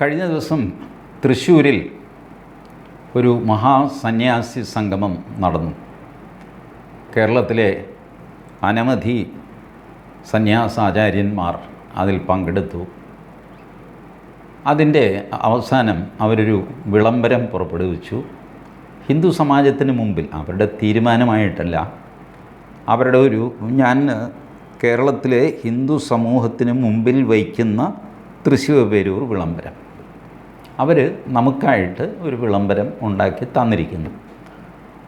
കഴിഞ്ഞ ദിവസം തൃശ്ശൂരിൽ ഒരു മഹാസന്യാസി സംഗമം നടന്നു. കേരളത്തിലെ അനവധി സന്യാസാചാര്യന്മാർ അതിൽ പങ്കെടുത്തു. അതിന്റെ അവസാനം അവരൊരു വിളംബരം പുറപ്പെടുവിച്ചു. ഹിന്ദു സമാജത്തിന് മുമ്പിൽ അവരുടെ തീരുമാനമായിട്ടല്ല അവരുടെ ഒരു ഞാൻ കേരളത്തിലെ ഹിന്ദു സമൂഹത്തിന് മുമ്പിൽ വയ്ക്കുന്ന തൃശ്ശൂർ പേരൂർ വിളംബരം. അവർ നമുക്കായിട്ട് ഒരു വിളംബരം ഉണ്ടാക്കി തന്നിരിക്കുന്നു.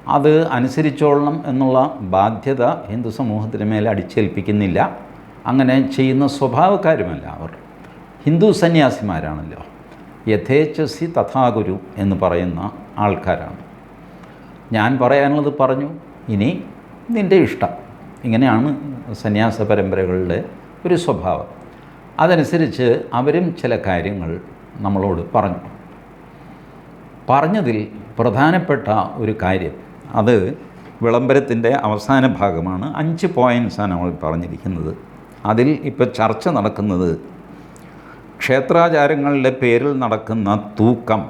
അത് അനുസരിച്ചോളണം എന്നുള്ള ബാധ്യത ഹിന്ദു സമൂഹത്തിന് മേലെ അടിച്ചേൽപ്പിക്കുന്നില്ല. അങ്ങനെ ചെയ്യുന്ന സ്വഭാവക്കാരുമല്ല അവർ. ഹിന്ദു സന്യാസിമാരാണല്ലോ. യഥേച്ഛസി തഥാഗുരു എന്ന് പറയുന്ന ആൾക്കാരാണ്. ഞാൻ പറയാനുള്ളത് പറഞ്ഞു ഇനി നിന്റെ ഇഷ്ടം. ഇങ്ങനെയാണ് സന്യാസ പരമ്പരകളുടെ ഒരു സ്വഭാവം. അതനുസരിച്ച് അവരും ചില കാര്യങ്ങൾ നമ്മളോട് പറഞ്ഞു. പറഞ്ഞതിൽ പ്രധാനപ്പെട്ട ഒരു കാര്യം അത് വിളംബരത്തിന്റെ അവസാന ഭാഗമാണ്. അഞ്ച് പോയിന്റ്സാണ് നമ്മൾ പറഞ്ഞിരിക്കുന്നത്. അതിൽ ഇപ്പോൾ ചർച്ച നടക്കുന്നത് ക്ഷേത്രാചാരങ്ങളുടെ പേരിൽ നടക്കുന്ന തൂക്കം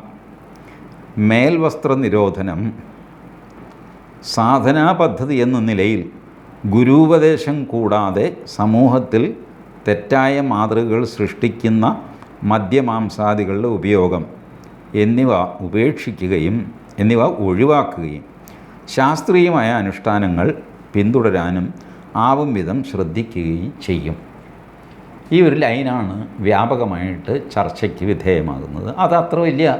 മേൽവസ്ത്ര നിരോധനം സാധനാ പദ്ധതി എന്ന നിലയിൽ ഗുരുപദേശം കൂടാതെ സമൂഹത്തിൽ തെറ്റായ മാതൃകകൾ സൃഷ്ടിക്കുന്ന മദ്യമാംസാദികളുടെ ഉപയോഗം എന്നിവ ഉപേക്ഷിക്കുകയും എന്നിവ ഒഴിവാക്കുകയും. ശാസ്ത്രീയമായ അനുഷ്ഠാനങ്ങൾ പിന്തുടരാനും ആവും വിധം ശ്രദ്ധിക്കുകയും ചെയ്യും. ഈ ഒരു ലൈനാണ് വ്യാപകമായിട്ട് ചർച്ചയ്ക്ക് വിധേയമാകുന്നത്. അത് അത്ര വലിയ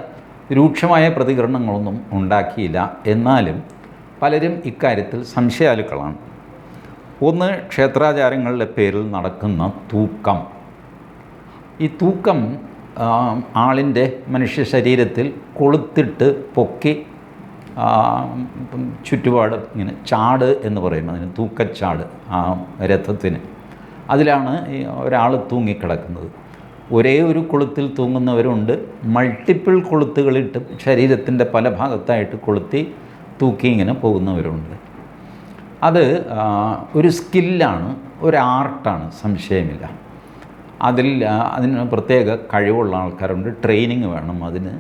രൂക്ഷമായ പ്രതികരണങ്ങളൊന്നും ഉണ്ടാക്കിയില്ല. എന്നാലും പലരും ഇക്കാര്യത്തിൽ സംശയാലുക്കളാണ്. ഒന്ന് ക്ഷേത്രാചാരങ്ങളുടെ പേരിൽ നടക്കുന്ന തൂക്കം. ഈ തൂക്കം ആളിന്റെ മനുഷ്യ ശരീരത്തിൽ കൊളുത്തിട്ട് പൊക്കി ചുറ്റുപാട് ഇങ്ങനെ ചാട് എന്ന് പറയും അതിന് തൂക്കച്ചാട് ആ രഥത്തിന്. അതിലാണ് ഒരാൾ തൂങ്ങിക്കിടക്കുന്നത്. ഒരേ ഒരു കൊളുത്തിൽ തൂങ്ങുന്നവരുണ്ട്. മൾട്ടിപ്പിൾ കൊളുത്തുകളിട്ട് ശരീരത്തിന്റെ പല ഭാഗത്തായിട്ട് കൊളുത്തി തൂക്കി ഇങ്ങനെ പോകുന്നവരുണ്ട്. അത് ഒരു സ്കില്ലാണ് ഒരു ആർട്ടാണ് സംശയമില്ല. അതിൽ അതിന് പ്രത്യേക കഴിവുള്ള ആൾക്കാരുണ്ട്. ട്രെയിനിങ് വേണം അതിന്.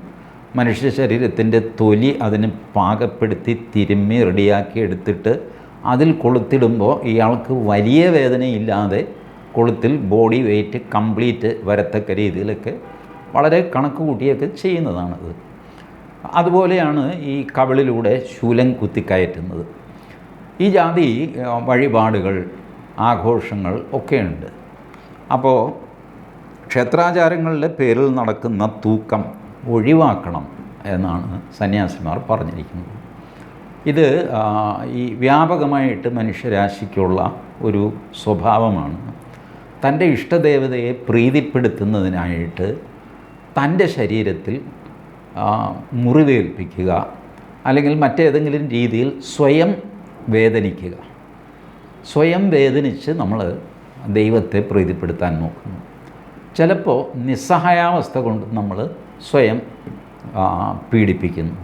മനുഷ്യ ശരീരത്തിന്റെ തൊലി അതിന് പാകപ്പെടുത്തി തിരുമ്മി റെഡിയാക്കി എടുത്തിട്ട് അതിൽ കൊളുത്തിടുമ്പോൾ ഇയാൾക്ക് വലിയ വേദനയില്ലാതെ കൊളുത്തിൽ ബോഡി വെയിറ്റ് കംപ്ലീറ്റ് വരത്തക്ക രീതിയിലൊക്കെ വളരെ കണക്ക് കൂട്ടിയൊക്കെ ചെയ്യുന്നതാണത്. അതുപോലെയാണ് ഈ കവിളിലൂടെ ശൂലം കുത്തിക്കയറ്റുന്നത്. ഈ ജാതി വഴിപാടുകൾ ആഘോഷങ്ങൾ ഒക്കെയുണ്ട്. അപ്പോൾ ക്ഷേത്രാചാരങ്ങളുടെ പേരിൽ നടക്കുന്ന തൂക്കം ഒഴിവാക്കണം എന്നാണ് സന്യാസിമാർ പറഞ്ഞിരിക്കുന്നത്. ഇത് ഈ വ്യാപകമായിട്ട് മനുഷ്യരാശിക്കുള്ള ഒരു സ്വഭാവമാണ്. തന്റെ ഇഷ്ടദേവതയെ പ്രീതിപ്പെടുത്തുന്നതിനായിട്ട് തന്റെ ശരീരത്തിൽ മുറിവേൽപ്പിക്കുക അല്ലെങ്കിൽ മറ്റേതെങ്കിലും രീതിയിൽ സ്വയം വേദനിക്കുക. സ്വയം വേദനിച്ച് നമ്മൾ ദൈവത്തെ പ്രീതിപ്പെടുത്താൻ നോക്കുന്നു. ചിലപ്പോൾ നിസ്സഹായാവസ്ഥ കൊണ്ട് നമ്മൾ സ്വയം പീഡിപ്പിക്കുന്നു.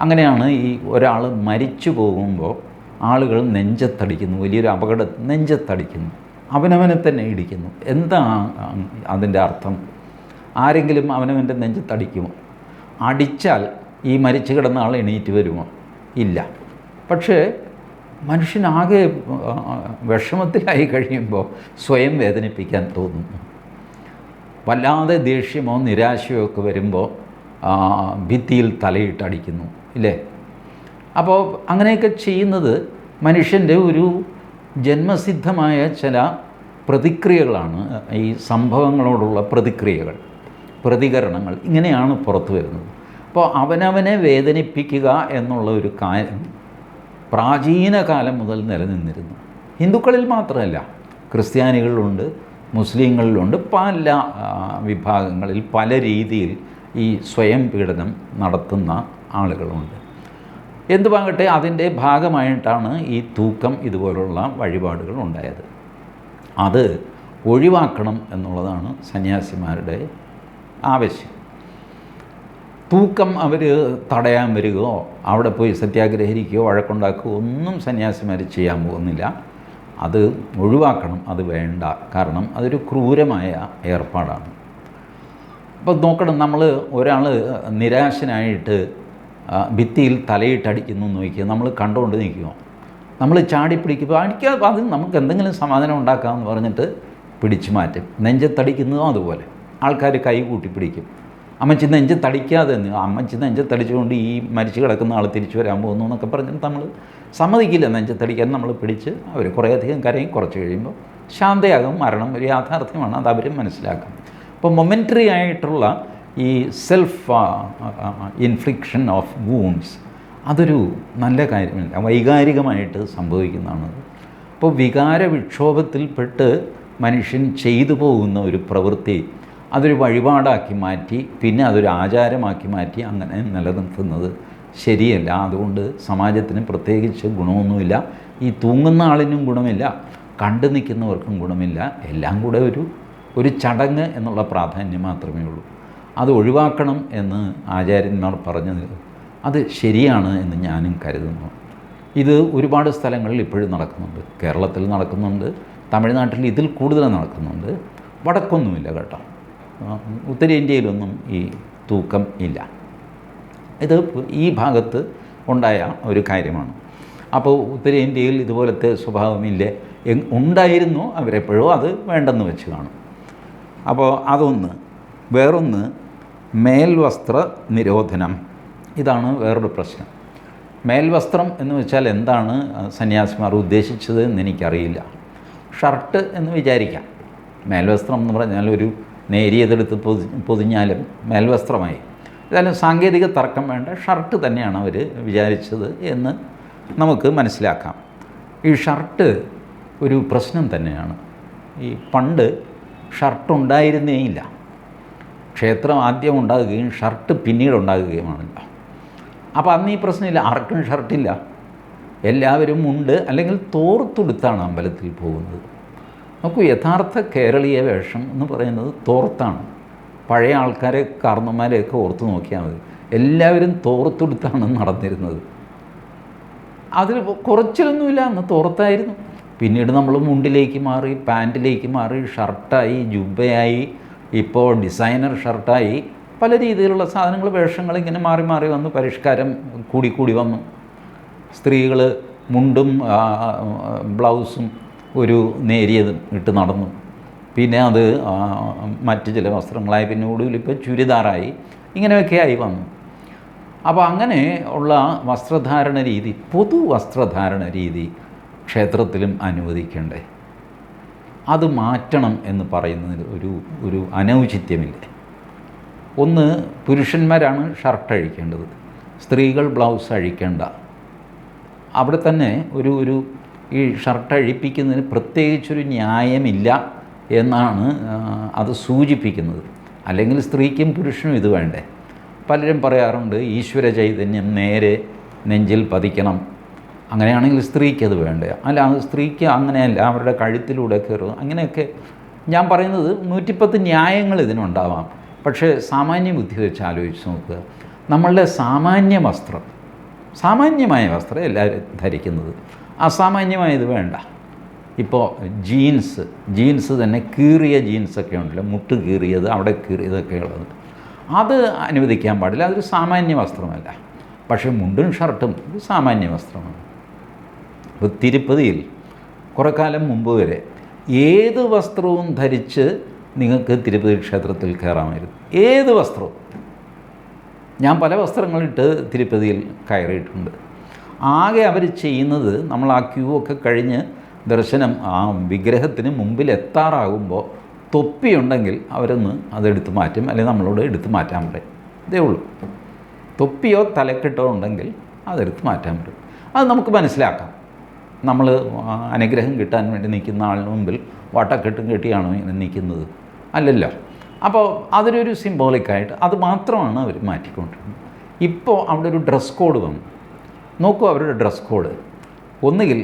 അങ്ങനെയാണ് ഈ ഒരാൾ മരിച്ചു പോകുമ്പോൾ ആളുകൾ നെഞ്ചത്തടിക്കുന്നു വലിയൊരു അപകട നെഞ്ചത്തടിക്കുന്നു അവനവനെ തന്നെ ഇടിക്കുന്നു. എന്താ അതിന്റെ അർത്ഥം? ആരെങ്കിലും അവനവന്റെ നെഞ്ചത്തടിക്കുമോ? അടിച്ചാൽ ഈ മരിച്ചു കിടന്ന ആൾ എണീറ്റ് വരുമോ? ഇല്ല. പക്ഷേ മനുഷ്യനാകെ വിഷമത്തിലായി കഴിയുമ്പോൾ സ്വയം വേദനിപ്പിക്കാൻ തോന്നുന്നു വല്ലാതെ ദേഷ്യമോ നിരാശയോ ഒക്കെ വരുമ്പോൾ ഭിത്തിയിൽ തലയിട്ടടിക്കുന്നു ഇല്ലേ? അപ്പോൾ അങ്ങനെയൊക്കെ ചെയ്യുന്നത് മനുഷ്യന്റെ ഒരു ജന്മസിദ്ധമായ ചില പ്രതിക്രിയകളാണ് ഈ സംഭവങ്ങളോടുള്ള പ്രതിക്രിയകൾ പ്രതികരണങ്ങൾ ഇങ്ങനെയാണ് പുറത്തു വരുന്നത്. അപ്പോൾ അവനവനെ വേദനിപ്പിക്കുക എന്നുള്ള ഒരു കാര്യം പ്രാചീന കാലം മുതൽ നിലനിന്നിരുന്നു. ഹിന്ദുക്കളിൽ മാത്രമല്ല ക്രിസ്ത്യാനികളിലുണ്ട് മുസ്ലിങ്ങളിലുണ്ട്. പല വിഭാഗങ്ങളിൽ പല രീതിയിൽ ഈ സ്വയം പീഡനം നടത്തുന്ന ആളുകളുണ്ട്. എന്തുവാകട്ടെ അതിന്റെ ഭാഗമായിട്ടാണ് ഈ തൂക്കം ഇതുപോലുള്ള വഴിപാടുകൾ ഉണ്ടായത്. അത് ഒഴിവാക്കണം എന്നുള്ളതാണ് സന്യാസിമാരുടെ ആവശ്യം. തൂക്കം അവർ തടയാൻ വരികയോ അവിടെ പോയി സത്യാഗ്രഹിക്കുകയോ വഴക്കുണ്ടാക്കുകയോ ഒന്നും സന്യാസിമാർ ചെയ്യാൻ പോകുന്നില്ല. അത് ഒഴിവാക്കണം അത് വേണ്ട. കാരണം അതൊരു ക്രൂരമായ ഏർപ്പാടാണ്. അപ്പോൾ നോക്കണം നമ്മൾ ഒരാൾ നിരാശനായിട്ട് ഭിത്തിയിൽ തലയിട്ടടിക്കുന്നു എന്ന് നോക്കിയാൽ നമ്മൾ കണ്ടുകൊണ്ട് നിൽക്കുമോ നമ്മൾ ചാടി പിടിക്കുമ്പോൾ അടിക്കാതെ അത് നമുക്ക് എന്തെങ്കിലും സമാധാനം ഉണ്ടാക്കാമെന്ന് പറഞ്ഞിട്ട് പിടിച്ചു മാറ്റും. നെഞ്ചത്തടിക്കുന്നതും അതുപോലെ. ആൾക്കാർ കൈ കൂട്ടി പിടിക്കും. അമ്മച്ചി നെഞ്ചത്തടിക്കാതെ ചിന്ന അമ്മച്ചി നെഞ്ചത്തടിച്ചുകൊണ്ട് ഈ മരിച്ചു കിടക്കുന്ന ആൾ തിരിച്ചു വരാൻ പോകുന്നു എന്നൊക്കെ പറഞ്ഞിട്ട് നമ്മൾ സമ്മതിക്കില്ല നെഞ്ചത്തടിക്കാൻ നമ്മൾ പിടിച്ച് അവർ കുറേയധികം കരയും കുറച്ച് കഴിയുമ്പോൾ ശാന്തയാകും മരണം ഒരു യാഥാർത്ഥ്യമാണ് അത് അവരും മനസ്സിലാക്കും. അപ്പോൾ മൊമെന്ററി ആയിട്ടുള്ള ഈ സെൽഫ് ഇൻഫ്ലിക്ഷൻ ഓഫ് വൂൺസ് അതൊരു നല്ല കാര്യമല്ല വൈകാരികമായിട്ട് സംഭവിക്കുന്നതാണ്. അപ്പോൾ വികാര വിക്ഷോഭത്തിൽപ്പെട്ട് മനുഷ്യൻ ചെയ്തു പോകുന്ന ഒരു പ്രവൃത്തി അതൊരു വഴിപാടാക്കി മാറ്റി പിന്നെ അതൊരു ആചാരമാക്കി മാറ്റി അങ്ങനെ നിലനിർത്തുന്നത് ശരിയല്ല. അതുകൊണ്ട് സമാജത്തിന് പ്രത്യേകിച്ച് ഗുണമൊന്നുമില്ല. ഈ തൂങ്ങുന്ന ആളിനും ഗുണമില്ല കണ്ടു നിൽക്കുന്നവർക്കും ഗുണമില്ല. എല്ലാം കൂടെ ഒരു ഒരു ചടങ്ങ് എന്നുള്ള പ്രാധാന്യം മാത്രമേ ഉള്ളൂ. അത് ഒഴിവാക്കണം എന്ന് ആചാര്യന്മാർ പറഞ്ഞത് അത് ശരിയാണ് എന്ന് ഞാനും കരുതുന്നു. ഇത് ഒരുപാട് സ്ഥലങ്ങളിൽ ഇപ്പോഴും നടക്കുന്നുണ്ട്. കേരളത്തിൽ നടക്കുന്നുണ്ട്. തമിഴ്നാട്ടിൽ ഇതിൽ കൂടുതൽ നടക്കുന്നുണ്ട്. വടക്കൊന്നുമില്ല കേട്ടോ. ഉത്തരേന്ത്യയിലൊന്നും ഈ തൂക്കം ഇല്ല. ഇത് ഈ ഭാഗത്ത് ഉണ്ടായ ഒരു കാര്യമാണ്. അപ്പോൾ ഉത്തരേന്ത്യയിൽ ഇതുപോലത്തെ സ്വഭാവമില്ലേ? എ ഉണ്ടായിരുന്നു അവരെപ്പോഴും അത് വേണ്ടെന്ന് വെച്ച് കാണും. അപ്പോൾ അതൊന്ന് വേറൊന്ന് മേൽവസ്ത്ര നിരോധനം. ഇതാണ് വേറൊരു പ്രശ്നം. മേൽവസ്ത്രം എന്ന് വെച്ചാൽ എന്താണ് സന്യാസിമാർ ഉദ്ദേശിച്ചത് എന്ന് എനിക്കറിയില്ല. ഷർട്ട് എന്ന് വിചാരിക്കാം. മേൽവസ്ത്രം എന്ന് പറഞ്ഞാൽ ഒരു നേരിയതെടുത്ത് പൊതി പൊതിഞ്ഞാലും മേൽവസ്ത്രമായി. ഏതായാലും സാങ്കേതിക തർക്കം വേണ്ട ഷർട്ട് തന്നെയാണ് അവർ വിചാരിച്ചത് എന്ന് നമുക്ക് മനസ്സിലാക്കാം. ഈ ഷർട്ട് ഒരു പ്രശ്നം തന്നെയാണ്. ഈ പണ്ട് ഷർട്ട് ഉണ്ടായിരുന്നേയില്ല ക്ഷേത്രം ആദ്യം ഉണ്ടാകുകയും ഷർട്ട് പിന്നീട് ഉണ്ടാകുകയുമാണല്ലോ. അപ്പോൾ അന്ന് ഈ പ്രശ്നമില്ല ആർക്കും ഷർട്ടില്ല. എല്ലാവരും ഉണ്ട് അല്ലെങ്കിൽ തോർത്തുടുത്താണ് അമ്പലത്തിൽ പോകുന്നത്. നോക്കൂ യഥാർത്ഥ കേരളീയ വേഷം എന്ന് പറയുന്നത് തോർത്താണ്. പഴയ ആൾക്കാരെ കാർന്നമാരെയൊക്കെ ഓർത്ത് നോക്കിയാൽ മതി. എല്ലാവരും തോർത്തുടുത്താണ് നടന്നിരുന്നത്. അതിൽ കുറച്ചിലൊന്നുമില്ല അന്ന് തോർത്തായിരുന്നു. പിന്നീട് നമ്മൾ മുണ്ടിലേക്ക് മാറി പാന്റിലേക്ക് മാറി ഷർട്ടായി ജുബയായി ഇപ്പോൾ ഡിസൈനർ ഷർട്ടായി പല രീതിയിലുള്ള സാധനങ്ങൾ വേഷങ്ങൾ ഇങ്ങനെ മാറി മാറി വന്നു പരിഷ്കാരം കൂടിക്കൂടി വന്നു. സ്ത്രീകൾ മുണ്ടും ബ്ലൗസും ഒരു നേരിയതും ഇട്ട് നടന്നു. പിന്നെ അത് മറ്റ് ചില വസ്ത്രങ്ങളായി പിന്നെ ഒടുവിൽ ഇപ്പോൾ ചുരിദാറായി ഇങ്ങനെയൊക്കെ ആയി വന്നു. അപ്പോൾ അങ്ങനെ ഉള്ള വസ്ത്രധാരണ രീതി പൊതു വസ്ത്രധാരണ രീതി ക്ഷേത്രത്തിലും അനുവദിക്കണ്ടേ? അത് മാറ്റണം എന്ന് പറയുന്നതിൽ ഒരു ഒരു അനൗചിത്യമില്ല. ഒന്ന് പുരുഷന്മാരാണ് ഷർട്ട് അഴിക്കേണ്ടത്. സ്ത്രീകൾ ബ്ലൗസ് അഴിക്കേണ്ട. അവിടെ തന്നെ ഒരു ഒരു ഈ ഷർട്ട് അഴിപ്പിക്കുന്നതിന് പ്രത്യേകിച്ചൊരു ന്യായമില്ല എന്നാണ് അത് സൂചിപ്പിക്കുന്നത്. അല്ലെങ്കിൽ സ്ത്രീക്കും പുരുഷനും ഇത് വേണ്ടേ? പലരും പറയാറുണ്ട് ഈശ്വര ചൈതന്യം നേരെ നെഞ്ചിൽ പതിക്കണം. അങ്ങനെയാണെങ്കിൽ സ്ത്രീക്ക് അത് വേണ്ടേ? അല്ല സ്ത്രീക്ക് അങ്ങനെയല്ല അവരുടെ കഴുത്തിലൂടെ കയറും അങ്ങനെയൊക്കെ ഞാൻ പറയുന്നത് നൂറ്റിപ്പത്ത് ന്യായങ്ങൾ ഇതിനുണ്ടാവാം. പക്ഷേ സാമാന്യ ബുദ്ധി വെച്ച് ആലോചിച്ച് നോക്കുക. നമ്മളുടെ സാമാന്യ വസ്ത്രം സാമാന്യമായ വസ്ത്രം എല്ലാവരും ധരിക്കുന്നത് അസാമാന്യമായത് വേണ്ട. ഇപ്പോൾ ജീൻസ് ജീൻസ് തന്നെ കീറിയ ജീൻസൊക്കെ ഉണ്ടല്ലോ മുട്ട് കീറിയത് അവിടെ കീറിയതൊക്കെ ഉള്ളത്. അത് അനുവദിക്കാൻ പാടില്ല അതൊരു സാമാന്യ വസ്ത്രമല്ല. പക്ഷേ മുണ്ടും ഷർട്ടും ഒരു സാമാന്യ വസ്ത്രമാണ്. ഇപ്പോൾ തിരുപ്പതിയിൽ കുറേ കാലം മുമ്പ് വരെ ഏത് വസ്ത്രവും ധരിച്ച് നിങ്ങൾക്ക് തിരുപ്പതി ക്ഷേത്രത്തിൽ കയറാമായിരുന്നു. ഏത് വസ്ത്രവും. ഞാൻ പല വസ്ത്രങ്ങളിട്ട് തിരുപ്പതിയിൽ കയറിയിട്ടുണ്ട്. ആകെ അവർ ചെയ്യുന്നത് നമ്മൾ ആ ക്യൂ ഒക്കെ കഴിഞ്ഞ് ദർശനം ആ വിഗ്രഹത്തിന് മുമ്പിൽ എത്താറാകുമ്പോൾ തൊപ്പിയുണ്ടെങ്കിൽ അവരൊന്ന് അതെടുത്ത് മാറ്റും. അല്ലെങ്കിൽ നമ്മളോട് എടുത്ത് മാറ്റാൻ പറയും. ഇതേ ഉള്ളൂ. തൊപ്പിയോ തലക്കെട്ടോ ഉണ്ടെങ്കിൽ അതെടുത്ത് മാറ്റാൻ പറ്റും. അത് നമുക്ക് മനസ്സിലാക്കാം. നമ്മൾ അനുഗ്രഹം കിട്ടാൻ വേണ്ടി നിൽക്കുന്ന ആളിന് മുമ്പിൽ വട്ടക്കെട്ടും കെട്ടിയാണോ ഇങ്ങനെ നിൽക്കുന്നത്. അല്ലല്ലോ. അപ്പോൾ അതിനൊരു സിംബോളിക്കായിട്ട് അത് മാത്രമാണ് അവർ മാറ്റിക്കൊണ്ടിരുന്നത്. ഇപ്പോൾ അവിടെ ഒരു ഡ്രസ് കോഡ് വന്നു. നോക്കൂ അവരുടെ ഡ്രസ് കോഡ് ഒന്നുകിൽ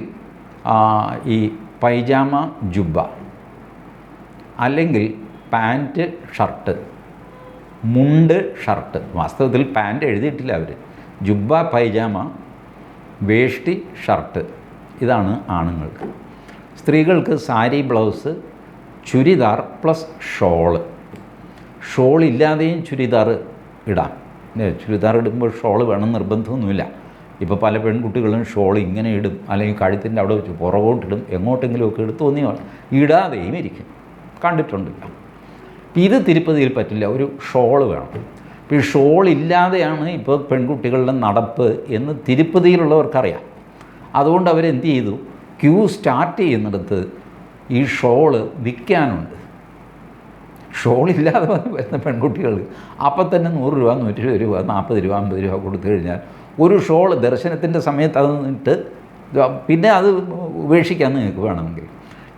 ഈ പൈജാമ ജുബ്ബ. അല്ലെങ്കിൽ പാന്റ് ഷർട്ട് മുണ്ട് ഷർട്ട് വാസ്തവത്തിൽ പാന്റ് എഴുതിയിട്ടില്ല അവർ ജുബ്ബ പൈജാമ വേഷ്ടി ഷർട്ട് ഇതാണ് ആണുങ്ങൾക്ക്. സ്ത്രീകൾക്ക് sari blouse churidar plus shawl shawl ഇല്ലാതെയും ചുരിദാർ ഇടാം? ചുരിദാർ ഇടുമ്പോൾ ഷോൾ വേണം നിർബന്ധമൊന്നുമില്ല. ഇപ്പോൾ പല പെൺകുട്ടികളും ഷോൾ ഇങ്ങനെ ഇടും അല്ലെങ്കിൽ കഴുത്തിന്റെ അവിടെ വെച്ച് പുറകോട്ടിടും എങ്ങോട്ടെങ്കിലുമൊക്കെ എടുത്ത് തോന്നിയോ ഇടാതെയും ഇരിക്കും. കണ്ടിട്ടുണ്ടില്ല ഇപ്പം ഇത് തിരുപ്പതിയിൽ പറ്റില്ല ഒരു ഷോൾ വേണം. ഇപ്പോൾ ഈ ഷോൾ ഇല്ലാതെയാണ് ഇപ്പോൾ പെൺകുട്ടികളുടെ നടപ്പ് എന്ന് തിരുപ്പതിയിലുള്ളവർക്കറിയാം. അതുകൊണ്ട് അവരെന്ത് ചെയ്തു? ക്യൂ സ്റ്റാർട്ട് ചെയ്യുന്നിടത്ത് ഈ ഷോൾ വിൽക്കാനുണ്ട്. ഷോളില്ലാതെ വരുന്ന പെൺകുട്ടികൾ അപ്പം തന്നെ നൂറ് രൂപ നൂറ്റി രൂപ നാൽപ്പത് രൂപ അമ്പത് രൂപ കൊടുത്തു കഴിഞ്ഞാൽ ഒരു ഷോൾ ദർശനത്തിന്റെ സമയത്ത് അത് നിന്നിട്ട് പിന്നെ അത് ഉപേക്ഷിക്കാൻ നിങ്ങൾക്ക് വേണമെങ്കിൽ.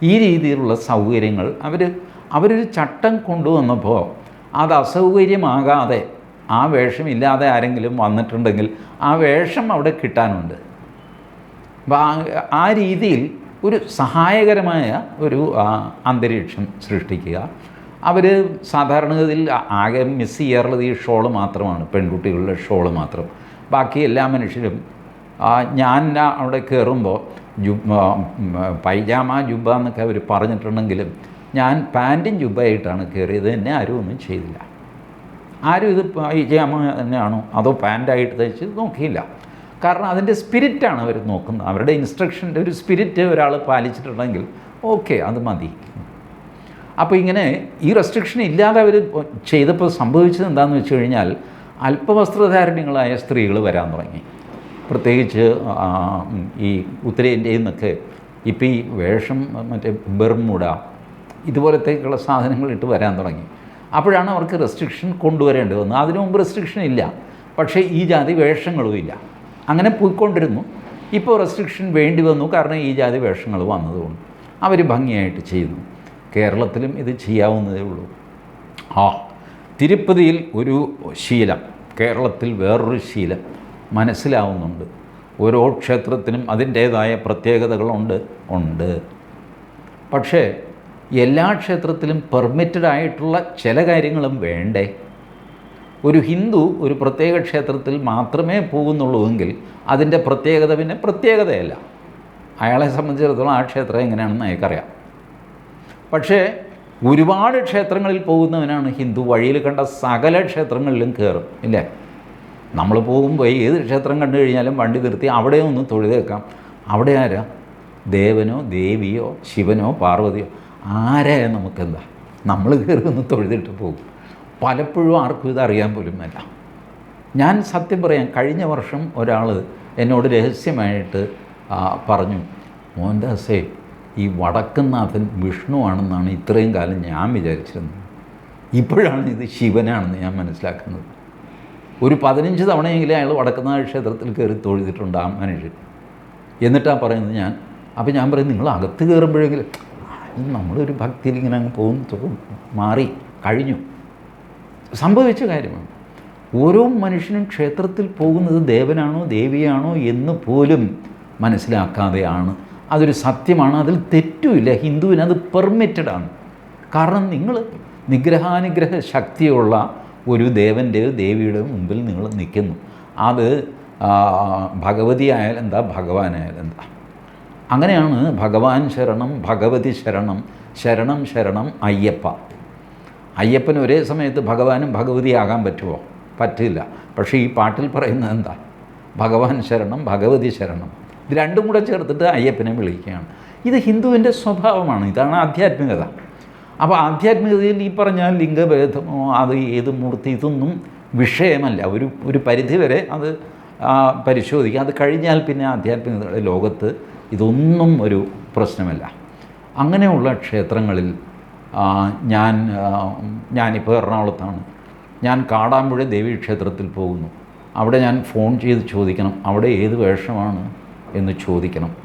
ഈ രീതിയിലുള്ള സൗകര്യങ്ങൾ അവർ അവരൊരു ചട്ടം കൊണ്ടുവന്നപ്പോൾ അത് അസൗകര്യമാകാതെ ആ വേഷമില്ലാതെ ആരെങ്കിലും വന്നിട്ടുണ്ടെങ്കിൽ ആ വേഷം അവിടെ കിട്ടാനുണ്ട്. ആ- രീതിയിൽ ഒരു സഹായകരമായ ഒരു അന്തരീക്ഷം സൃഷ്ടിക്കുക. അവർ സാധാരണഗതിയിൽ ആകെ മിസ് ചെയ്യാറുള്ളത് ഈ ഷോൾ മാത്രമാണ് പെൺകുട്ടികളുടെ ഷോൾ മാത്രം. ബാക്കി എല്ലാ മനുഷ്യരും ഞാൻ അവിടെ കയറുമ്പോൾ ജുബ പൈജാമ ജുബ എന്നൊക്കെ അവർ പറഞ്ഞിട്ടുണ്ടെങ്കിലും ഞാൻ പാന്റും ജുബയായിട്ടാണ് കയറിയത് എന്നെ ആരും ഒന്നും ചെയ്തില്ല. ആരും ഇത് പൈജാമ തന്നെയാണോ അതോ പാന്റായിട്ട് തയ്ച്ച് നോക്കിയില്ല. കാരണം അതിന്റെ സ്പിരിറ്റാണ് അവർ നോക്കുന്നത്. അവരുടെ ഇൻസ്ട്രക്ഷന്റെ ഒരു സ്പിരിറ്റ് ഒരാൾ പാലിച്ചിട്ടുണ്ടെങ്കിൽ ഓക്കെ അത് മതി. അപ്പോൾ ഇങ്ങനെ ഈ റെസ്ട്രിക്ഷൻ ഇല്ലാതെ അവർ ചെയ്തപ്പോൾ സംഭവിച്ചത് എന്താണെന്ന് വെച്ച് കഴിഞ്ഞാൽ അല്പവസ്ത്രധാരണികളായ സ്ത്രീകൾ വരാൻ തുടങ്ങി. പ്രത്യേകിച്ച് ഈ ഉത്തരേന്ത്യയിൽ നിന്നൊക്കെ ഇപ്പോൾ ഈ വേഷം മറ്റേ ബെർമുട ഇതുപോലത്തേക്കുള്ള സാധനങ്ങൾ ഇട്ട് വരാൻ തുടങ്ങി. അപ്പോഴാണ് അവർക്ക് റെസ്ട്രിക്ഷൻ കൊണ്ടുവരേണ്ടി വന്നത്. അതിനു മുമ്പ് റെസ്ട്രിക്ഷൻ ഇല്ല. പക്ഷേ ഈ ജാതി വേഷങ്ങളും ഇല്ല. അങ്ങനെ പോയിക്കൊണ്ടിരുന്നു. ഇപ്പോൾ റെസ്ട്രിക്ഷൻ വേണ്ടി വന്നു. കാരണം ഈ ജാതി വേഷങ്ങൾ വന്നതുകൊണ്ട് അവർ ഭംഗിയായിട്ട് ചെയ്തു കേരളത്തിലും ഇത് ചെയ്യാവുന്നതേ ഉള്ളൂ. ആ തിരുപ്പതിയിൽ ഒരു ശീലം കേരളത്തിൽ വേറൊരു ശീലം മനസ്സിലാവുന്നുണ്ട്. ഓരോ ക്ഷേത്രത്തിനും അതിന്റേതായ പ്രത്യേകതകളുണ്ട് ഉണ്ട്. പക്ഷേ എല്ലാ ക്ഷേത്രത്തിലും പെർമിറ്റഡ് ആയിട്ടുള്ള ചില കാര്യങ്ങളും വേണ്ടേ? ഒരു ഹിന്ദു ഒരു പ്രത്യേക ക്ഷേത്രത്തിൽ മാത്രമേ പോകുന്നുള്ളൂവെങ്കിൽ അതിന്റെ പ്രത്യേകത പിന്നെ പ്രത്യേകതയല്ല. അയാളെ സംബന്ധിച്ചിടത്തോളം ആ ക്ഷേത്രം എങ്ങനെയാണെന്ന് അയാൾക്കറിയാം. പക്ഷേ ഒരുപാട് ക്ഷേത്രങ്ങളിൽ പോകുന്നവനാണ് ഹിന്ദു. വഴിയിൽ കണ്ട സകല ക്ഷേത്രങ്ങളിലും കയറും. ഇല്ലേ? നമ്മൾ പോകുമ്പോൾ ഏത് ക്ഷേത്രം കണ്ടു കഴിഞ്ഞാലും വണ്ടി നിർത്തി അവിടെ ഒന്ന് തൊഴുതേക്കാം അവിടെ ആരാ? ദേവനോ ദേവിയോ ശിവനോ പാർവതിയോ? ആരായ നമുക്കെന്താ? നമ്മൾ കയറി ഒന്ന് തൊഴുതിട്ട് പോകും. പലപ്പോഴും ആർക്കും ഇതറിയാൻ പോലും വേണ്ട. ഞാൻ സത്യം പറയാം കഴിഞ്ഞ വർഷം ഒരാൾ എന്നോട് രഹസ്യമായിട്ട് പറഞ്ഞു പറഞ്ഞു മോഹൻദാസേ ഈ വടക്കുന്നാഥൻ വിഷ്ണു ആണെന്നാണ് ഇത്രയും കാലം ഞാൻ വിചാരിച്ചിരുന്നത്. ഇപ്പോഴാണ് ഇത് ശിവനാണെന്ന് ഞാൻ മനസ്സിലാക്കുന്നത്. ഒരു പതിനഞ്ച് തവണയെങ്കിലും അയാൾ വടക്കുന്നാഥ ക്ഷേത്രത്തിൽ കയറി തൊഴുതിട്ടുണ്ട് ആ മനുഷ്യൻ. എന്നിട്ടാണ് പറയുന്നത് ഞാൻ അപ്പോൾ ഞാൻ പറയും നിങ്ങൾ അകത്ത് കയറുമ്പോഴെങ്കിലും നമ്മളൊരു ഭക്തിയിൽ ഇങ്ങനെ അങ്ങ് പോകും തോന്നും മാറി കഴിഞ്ഞു. സംഭവിച്ച കാര്യമാണ്. ഓരോ മനുഷ്യനും ക്ഷേത്രത്തിൽ പോകുന്നത് ദേവനാണോ ദേവിയാണോ എന്ന് പോലും മനസ്സിലാക്കാതെയാണ് അതൊരു സത്യമാണ് അതിൽ തെറ്റുമില്ല. ഹിന്ദുവിന് അത് പെർമിറ്റഡ് ആണ്. കാരണം നിങ്ങൾ നിഗ്രഹാനുഗ്രഹ ശക്തിയുള്ള ഒരു ദേവന്റെയോ ദേവിയുടെയോ മുമ്പിൽ നിങ്ങൾ നിൽക്കുന്നു. അത് ഭഗവതി ആയാലും എന്താ? ഭഗവാനായാലും എന്താ? അങ്ങനെയാണ് ഭഗവാൻ ശരണം ഭഗവതി ശരണം ശരണം ശരണം അയ്യപ്പ. അയ്യപ്പന് ഒരേ സമയത്ത് ഭഗവാനും ഭഗവതിയാകാൻ പറ്റുമോ? പറ്റില്ല. പക്ഷേ ഈ പാട്ടിൽ പറയുന്നത് എന്താ? ഭഗവാൻ ശരണം ഭഗവതി ശരണം. ഇത് രണ്ടും കൂടെ ചേർത്തിട്ട് അയ്യപ്പനെ വിളിക്കുകയാണ്. ഇത് ഹിന്ദുവിന്റെ സ്വഭാവമാണ്. ഇതാണ് ആധ്യാത്മികത. അപ്പോൾ ആധ്യാത്മികതയിൽ ഈ പറഞ്ഞ ലിംഗഭേദമോ അത് ഏത് മൂർത്തി ഇതൊന്നും വിഷയമല്ല. ഒരു ഒരു പരിധിവരെ അത് പരിശോധിക്കുക. അത് കഴിഞ്ഞാൽ പിന്നെ ആധ്യാത്മികതയുടെ ലോകത്ത് ഇതൊന്നും ഒരു പ്രശ്നമല്ല. അങ്ങനെയുള്ള ക്ഷേത്രങ്ങളിൽ ഞാൻ ഞാനിപ്പോൾ എറണാകുളത്താണ്. ഞാൻ കാടാമ്പുഴ ദേവീക്ഷേത്രത്തിൽ പോകുന്നു. അവിടെ ഞാൻ ഫോൺ ചെയ്ത് ചോദിക്കണം. അവിടെ ഏത് വേഷമാണ്? എന്ന് ചോദിക്കണം.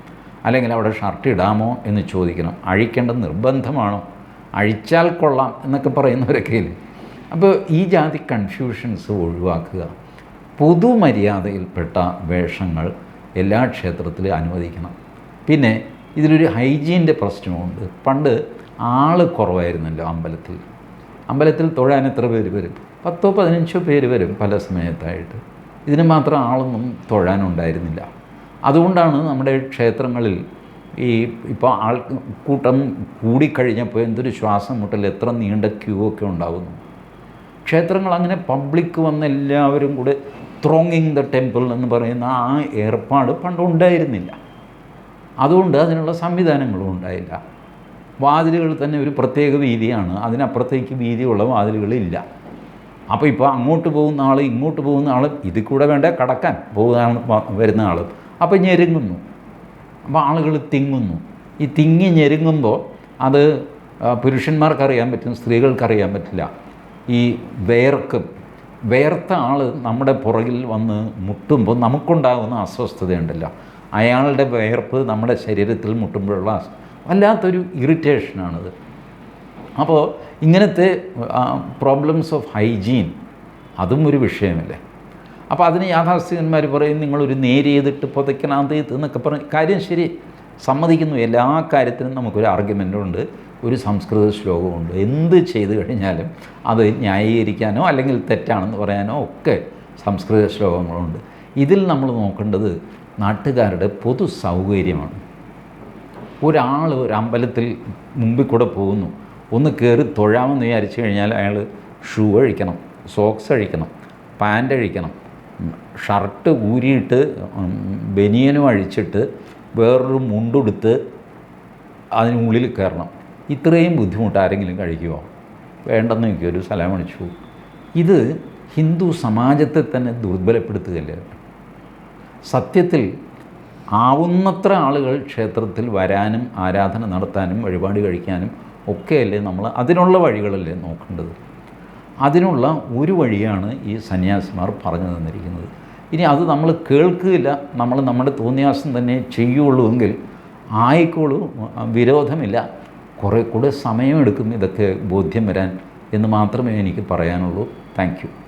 അല്ലെങ്കിൽ അവിടെ ഷർട്ട് ഇടാമോ എന്ന് ചോദിക്കണം. അഴിക്കേണ്ട നിർബന്ധമാണോ? അഴിച്ചാൽ കൊള്ളാം എന്നൊക്കെ പറയുന്നവരൊക്കെ ഇല്ലേ? അപ്പോൾ ഈ ജാതി കൺഫ്യൂഷൻസ് ഒഴിവാക്കുക. പൊതുമര്യാദയിൽപ്പെട്ട വേഷങ്ങൾ എല്ലാ ക്ഷേത്രത്തിലും അനുവദിക്കണം. പിന്നെ ഇതിലൊരു ഹൈജീന്റെ പ്രശ്നമുണ്ട്. പണ്ട് ആൾ കുറവായിരുന്നല്ലോ അമ്പലത്തിൽ. അമ്പലത്തിൽ തൊഴാൻ എത്ര പേര് വരും? പത്തോ പതിനഞ്ചോ പേര് വരും പല സമയത്തായിട്ട്. ഇതിന് മാത്രം ആളൊന്നും തൊഴാനുണ്ടായിരുന്നില്ല അതുകൊണ്ടാണ് നമ്മുടെ ക്ഷേത്രങ്ങളിൽ ഈ ഇപ്പോൾ ആൾ കൂട്ടം കൂടിക്കഴിഞ്ഞപ്പോൾ എന്തൊരു ശ്വാസം മുട്ടൽ എത്ര നീണ്ട ക്യൂ ഒക്കെ ഉണ്ടാകുന്നു ക്ഷേത്രങ്ങൾ അങ്ങനെ പബ്ലിക് വന്ന് എല്ലാവരും കൂടെ ത്രോങ്ങിങ് ദ ടെമ്പിൾ എന്ന് പറയുന്ന ആ ഏർപ്പാട് പണ്ട് ഉണ്ടായിരുന്നില്ല. അതുകൊണ്ട് അതിനുള്ള സംവിധാനങ്ങളും ഉണ്ടായില്ല. വാതിലുകൾ തന്നെ ഒരു പ്രത്യേക വീതിയാണ്. അതിനപ്പുറത്തേക്ക് വീതിയുള്ള വാതിലുകളില്ല. അപ്പോൾ ഇപ്പോൾ അങ്ങോട്ട് പോകുന്ന ആൾ ഇങ്ങോട്ട് പോകുന്ന ആൾ ഇതിൽ കൂടെ വേണ്ട കടക്കാൻ പോകുന്ന വരുന്ന ആൾ. അപ്പോൾ ഞെരുങ്ങുന്നു. അപ്പോൾ ആളുകൾ തിങ്ങുന്നു. ഈ തിങ്ങി ഞെരുങ്ങുമ്പോൾ അത് പുരുഷന്മാർക്കറിയാൻ പറ്റും സ്ത്രീകൾക്കറിയാൻ പറ്റില്ല. ഈ വേർക്കും വേർത്ത ആൾ നമ്മുടെ പുറകിൽ വന്ന് മുട്ടുമ്പോൾ നമുക്കുണ്ടാകുന്ന അസ്വസ്ഥതയുണ്ടല്ലോ. അയാളുടെ വേർപ്പ് നമ്മുടെ ശരീരത്തിൽ മുട്ടുമ്പോഴുള്ള വല്ലാത്തൊരു ഇറിറ്റേഷനാണിത്. അപ്പോൾ ഇങ്ങനത്തെ പ്രോബ്ലംസ് ഓഫ് ഹൈജീൻ അതും ഒരു വിഷയമല്ലേ? അപ്പോൾ അതിന് യാഥാസ്ഥികന്മാർ പറയും നിങ്ങളൊരു നേരിയതിട്ട് പുതയ്ക്കണത് എന്നൊക്കെ പറയും. കാര്യം ശരി സമ്മതിക്കുന്നു. എല്ലാ കാര്യത്തിനും നമുക്കൊരു ആർഗ്യുമെന്റുണ്ട് ഒരു സംസ്കൃത ശ്ലോകമുണ്ട് എന്ത് ചെയ്തു കഴിഞ്ഞാലും അത് ന്യായീകരിക്കാനോ അല്ലെങ്കിൽ തെറ്റാണെന്ന് പറയാനോ ഒക്കെ സംസ്കൃത ശ്ലോകങ്ങളുണ്ട്. ഇതിൽ നമ്മൾ നോക്കേണ്ടത് നാട്ടുകാരുടെ പൊതു സൗകര്യമാണ്. ഒരാൾ ഒരു അമ്പലത്തിൽ മുമ്പിൽ കൂടെ പോകുന്നു. ഒന്ന് കയറി തൊഴാമെന്ന് വിചാരിച്ചു കഴിഞ്ഞാൽ അയാൾ ഷൂ അഴിക്കണം സോക്സ് അഴിക്കണം പാന്റ് അഴിക്കണം ഷർട്ട് ഊരിയിട്ട് ബനിയനും അഴിച്ചിട്ട് വേറൊരു മുണ്ടുടുത്ത് അതിനുള്ളിൽ കയറണം. ഇത്രയും ബുദ്ധിമുട്ട് ആരെങ്കിലും കഴിക്കുമോ വേണ്ടെന്ന് എനിക്ക് ഒരു സ്ഥലം അണിച്ചു. ഇത് ഹിന്ദു സമാജത്തെ തന്നെ ദുർബലപ്പെടുത്തുകയല്ലേ? സത്യത്തിൽ ആവുന്നത്ര ആളുകൾ ക്ഷേത്രത്തിൽ വരാനും ആരാധന നടത്താനും വഴിപാട് കഴിക്കാനും ഒക്കെയല്ലേ നമ്മൾ അതിനുള്ള വഴികളല്ലേ നോക്കേണ്ടത്? അതിനുള്ള ഒരു വഴിയാണ് ഈ സന്യാസിമാർ പറഞ്ഞു തന്നിരിക്കുന്നത്. ഇനി അത് നമ്മൾ കേൾക്കുകയില്ല. നമ്മൾ നമ്മുടെ തോന്നിയാസം തന്നെ ചെയ്യുള്ളൂ എങ്കിൽ ആയിക്കോളൂ. വിരോധമില്ല. കുറേ കൂടെ സമയമെടുക്കും ഇതൊക്കെ ബോധ്യം വരാൻ എന്ന് മാത്രമേ എനിക്ക് പറയാനുള്ളൂ. താങ്ക്